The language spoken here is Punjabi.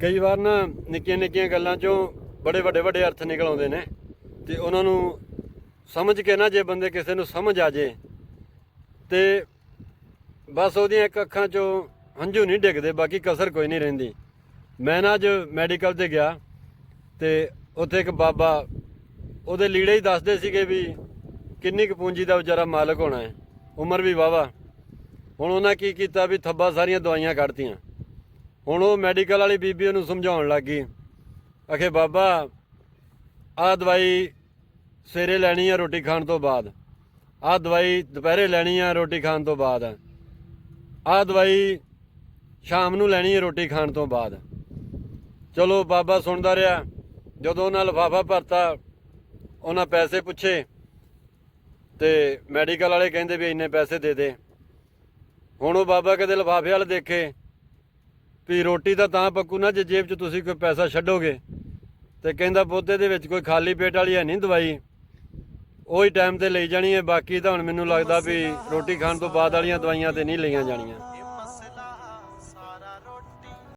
ਕਈ ਵਾਰ ਨਾ ਨਿੱਕੀਆਂ ਨਿੱਕੀਆਂ ਗੱਲਾਂ ਚੋਂ ਬੜੇ ਵੱਡੇ ਵੱਡੇ ਅਰਥ ਨਿਕਲ ਆਉਂਦੇ ਨੇ ਤੇ ਉਹਨਾਂ ਨੂੰ ਸਮਝ ਕੇ ਨਾ ਜੇ ਬੰਦੇ ਕਿਸੇ ਨੂੰ ਸਮਝ ਆ ਜੇ ਤੇ ਬਸ ਉਹਦੀਆਂ ਇੱਕ ਅੱਖਾਂ ਚੋਂ ਹੰਝੂ ਨਹੀਂ ਡਿੱਗਦੇ, ਬਾਕੀ ਕਸਰ ਕੋਈ ਨਹੀਂ ਰਹਿੰਦੀ। ਮੈਂ ਨਾ ਅੱਜ ਮੈਡੀਕਲ ਤੇ ਗਿਆ ਤੇ ਉੱਥੇ ਇੱਕ ਬਾਬਾ ਉਹਦੇ ਲੀੜੇ ਹੀ ਦੱਸਦੇ ਸੀਗੇ ਵੀ ਕਿੰਨੀ ਕੁ ਪੂੰਜੀ ਦਾ ਵਿਚਾਰਾ ਮਾਲਕ ਹੋਣਾ ਹੈ, ਉਮਰ ਵੀ ਵਾਵਾ ਹੁਣ ਉਹਨਾਂ ਕੀ ਕੀਤਾ ਵੀ ਥੱਬਾ ਸਾਰੀਆਂ ਦਵਾਈਆਂ ਕੱਢਤੀਆਂ। ਹੁਣ ਉਹ ਮੈਡੀਕਲ ਵਾਲੀ ਬੀਬੀ ਉਹਨੂੰ ਸਮਝਾਉਣ ਲੱਗ ਗਈ। ਅਖੇ ਬਾਬਾ, ਆਹ ਦਵਾਈ ਸਵੇਰੇ ਲੈਣੀ ਆ ਰੋਟੀ ਖਾਣ ਤੋਂ ਬਾਅਦ। ਆਹ ਦਵਾਈ ਦੁਪਹਿਰੇ ਲੈਣੀ ਆ ਰੋਟੀ ਖਾਣ ਤੋਂ ਬਾਅਦ। ਆਹ ਦਵਾਈ ਸ਼ਾਮ ਨੂੰ ਲੈਣੀ ਹੈ ਰੋਟੀ ਖਾਣ ਤੋਂ ਬਾਅਦ। ਚਲੋ, ਬਾਬਾ ਸੁਣਦਾ ਰਿਹਾ। ਜਦੋਂ ਉਹਨਾਂ ਲਫਾਫਾ ਭਰਤਾ, ਉਹਨਾਂ ਪੈਸੇ ਪੁੱਛੇ ਤੇ ਮੈਡੀਕਲ ਵਾਲੇ ਕਹਿੰਦੇ ਵੀ ਇੰਨੇ ਪੈਸੇ ਦੇ ਦੇ। ਹੁਣ ਉਹ ਬਾਬਾ ਕਦੇ ਲਫਾਫੇ ਵਾਲੇ ਦੇਖੇ। ਵੀ ਰੋਟੀ ਤਾਂ ਤਾਂ ਪੱਕੂ ਨਾ ਜੇ ਜੇਬ 'ਚ ਤੁਸੀਂ ਕੋਈ ਪੈਸਾ ਛੱਡੋਗੇ। ਤੇ ਕਹਿੰਦਾ ਪੌਦੇ ਦੇ ਵਿੱਚ ਕੋਈ ਖਾਲੀ ਪੇਟ ਵਾਲੀ ਹੈ ਨਹੀਂ ਦਵਾਈ। ਉਹੀ ਟਾਈਮ ਤੇ ਲਈ ਜਾਣੀ ਹੈ, ਬਾਕੀ ਤਾਂ ਹੁਣ ਮੈਨੂੰ ਲੱਗਦਾ ਵੀ ਰੋਟੀ ਖਾਣ ਤੋਂ ਬਾਅਦ ਵਾਲੀਆਂ ਦਵਾਈਆਂ ਤੇ ਨਹੀਂ ਲਈਆਂ ਜਾਣੀਆਂ।